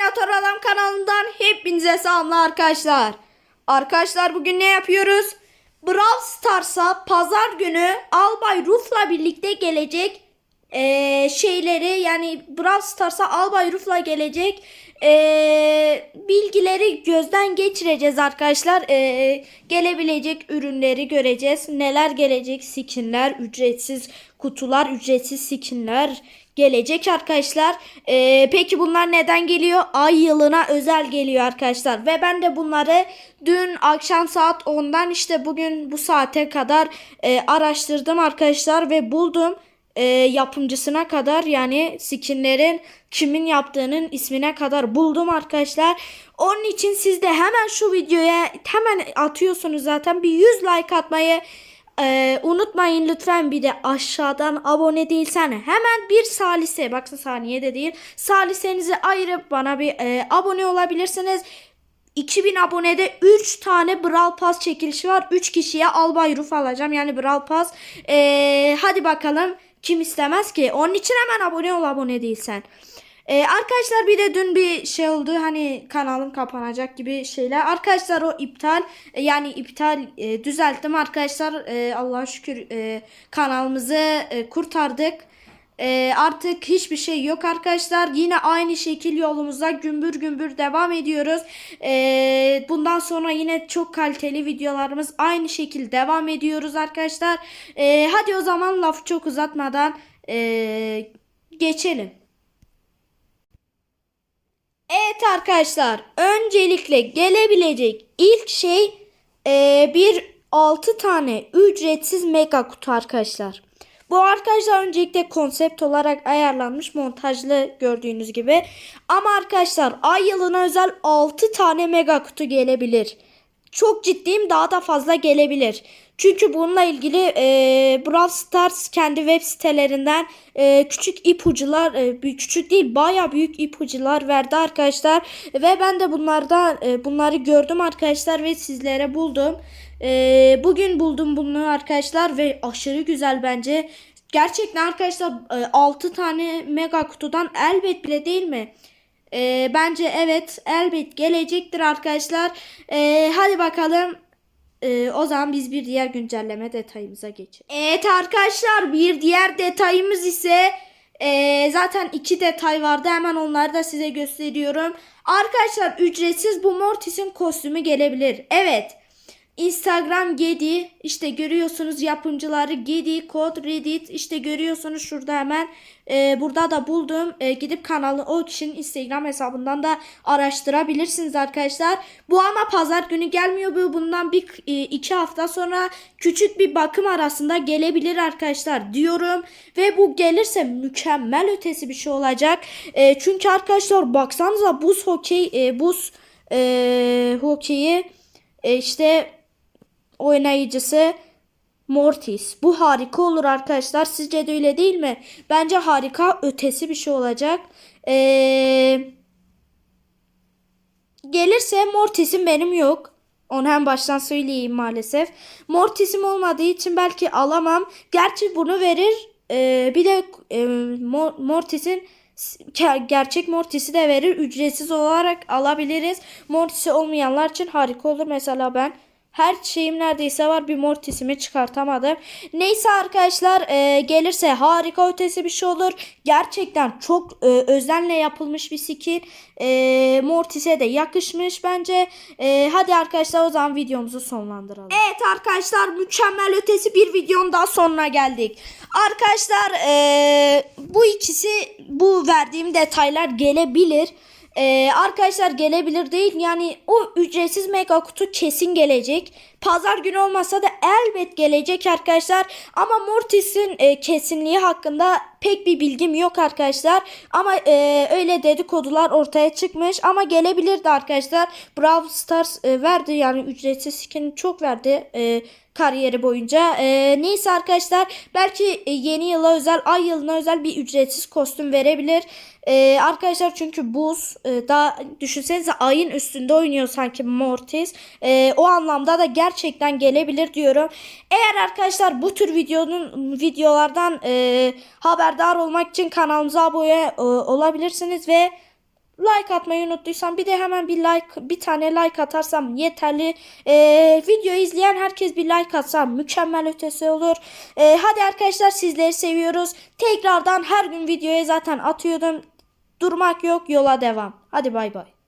Terminator Adam kanalından hepinize selamlar arkadaşlar. Arkadaşlar bugün ne yapıyoruz? Brawl Stars'a pazar günü Albay Ruf'la birlikte gelecek eee, şeyleri yani Brawl Stars'a Albay Ruf'la gelecek eee, bilgileri gözden geçireceğiz arkadaşlar. Eee, gelebilecek ürünleri göreceğiz. Neler gelecek? Skinler, ücretsiz kutular, ücretsiz skinler gelecek arkadaşlar. Ee, peki bunlar neden geliyor? Ay yılına özel geliyor arkadaşlar. Ve ben de bunları dün akşam saat 10'dan işte bugün bu saate kadar e, araştırdım arkadaşlar ve buldum. E, yapımcısına kadar yani skinlerin kimin yaptığının ismine kadar buldum arkadaşlar. Onun için siz de hemen şu videoya hemen atıyorsunuz zaten bir 100 like atmayı ee, unutmayın lütfen bir de aşağıdan abone değilsen hemen bir salise bakın saniye de değil salisenizi ayırıp bana bir e, abone olabilirsiniz. 2000 abonede 3 tane Brawl Pass çekilişi var. 3 kişiye Albay Ruf alacağım yani Brawl Pass. Ee, hadi bakalım kim istemez ki? Onun için hemen abone ol abone değilsen. Ee, arkadaşlar bir de dün bir şey oldu hani kanalım kapanacak gibi şeyler. Arkadaşlar o iptal e, yani iptal e, düzelttim arkadaşlar. E, Allah'a şükür e, kanalımızı e, kurtardık. E, artık hiçbir şey yok arkadaşlar. Yine aynı şekil yolumuza gümbür gümbür devam ediyoruz. E, bundan sonra yine çok kaliteli videolarımız aynı şekil devam ediyoruz arkadaşlar. E, hadi o zaman lafı çok uzatmadan e, geçelim. Evet arkadaşlar öncelikle gelebilecek ilk şey e, bir 6 tane ücretsiz mega kutu arkadaşlar. Bu arkadaşlar öncelikle konsept olarak ayarlanmış montajlı gördüğünüz gibi. Ama arkadaşlar ay yılına özel 6 tane mega kutu gelebilir. Çok ciddiyim daha da fazla gelebilir. Çünkü bununla ilgili e, Brawl Stars kendi web sitelerinden e, küçük ipucular, e, küçük değil baya büyük ipucular verdi arkadaşlar. Ve ben de bunlardan e, bunları gördüm arkadaşlar ve sizlere buldum. E, bugün buldum bunu arkadaşlar ve aşırı güzel bence. Gerçekten arkadaşlar e, 6 tane mega kutudan elbet bile değil mi? E, bence evet elbet gelecektir arkadaşlar. E, hadi bakalım. Ee, o zaman biz bir diğer güncelleme detayımıza geçelim. Evet arkadaşlar bir diğer detayımız ise ee, zaten iki detay vardı hemen onları da size gösteriyorum. Arkadaşlar ücretsiz bu Mortis'in kostümü gelebilir. Evet. Instagram Gedi işte görüyorsunuz yapımcıları Gedi kod Reddit işte görüyorsunuz şurada hemen Ee, burada da buldum. Ee, gidip kanalı o kişinin Instagram hesabından da araştırabilirsiniz arkadaşlar. Bu ama pazar günü gelmiyor bu. Bundan bir e, iki hafta sonra küçük bir bakım arasında gelebilir arkadaşlar diyorum. Ve bu gelirse mükemmel ötesi bir şey olacak. Ee, çünkü arkadaşlar baksanıza buz hokey e, buz e, hokeyi e, işte oynayıcısı Mortis. Bu harika olur arkadaşlar. Sizce de öyle değil mi? Bence harika ötesi bir şey olacak. Ee, gelirse Mortis'im benim yok. Onu hem baştan söyleyeyim maalesef. Mortis'im olmadığı için belki alamam. Gerçi bunu verir. Ee, bir de e, Mo- Mortis'in ger- gerçek Mortis'i de verir. Ücretsiz olarak alabiliriz. Mortis'i olmayanlar için harika olur. Mesela ben her şeyim neredeyse var. Bir Mortis'imi çıkartamadım. Neyse arkadaşlar e, gelirse harika ötesi bir şey olur. Gerçekten çok e, özenle yapılmış bir skin. E, Mortis'e de yakışmış bence. E, hadi arkadaşlar o zaman videomuzu sonlandıralım. Evet arkadaşlar mükemmel ötesi bir videonun daha sonuna geldik. Arkadaşlar e, bu ikisi bu verdiğim detaylar gelebilir. Ee, arkadaşlar gelebilir değil yani o ücretsiz mega kutu kesin gelecek. Pazar günü olmasa da elbet gelecek arkadaşlar. Ama Mortis'in e, kesinliği hakkında pek bir bilgim yok arkadaşlar. Ama e, öyle dedikodular ortaya çıkmış. Ama gelebilirdi arkadaşlar. Brawl Stars e, verdi yani ücretsiz skin çok verdi. E, kariyeri boyunca. E, neyse arkadaşlar belki e, yeni yıla özel ay yılına özel bir ücretsiz kostüm verebilir. E, arkadaşlar çünkü buz e, daha düşünsenize ayın üstünde oynuyor sanki Mortis. E, o anlamda da gerçekten gelebilir diyorum. Eğer arkadaşlar bu tür videonun videolardan e, haberdar olmak için kanalımıza abone e, olabilirsiniz ve like atmayı unuttuysan bir de hemen bir like bir tane like atarsam yeterli. Ee, video izleyen herkes bir like atsa mükemmel ötesi olur. Ee, hadi arkadaşlar sizleri seviyoruz. Tekrardan her gün videoya zaten atıyordum. Durmak yok yola devam. Hadi bay bay.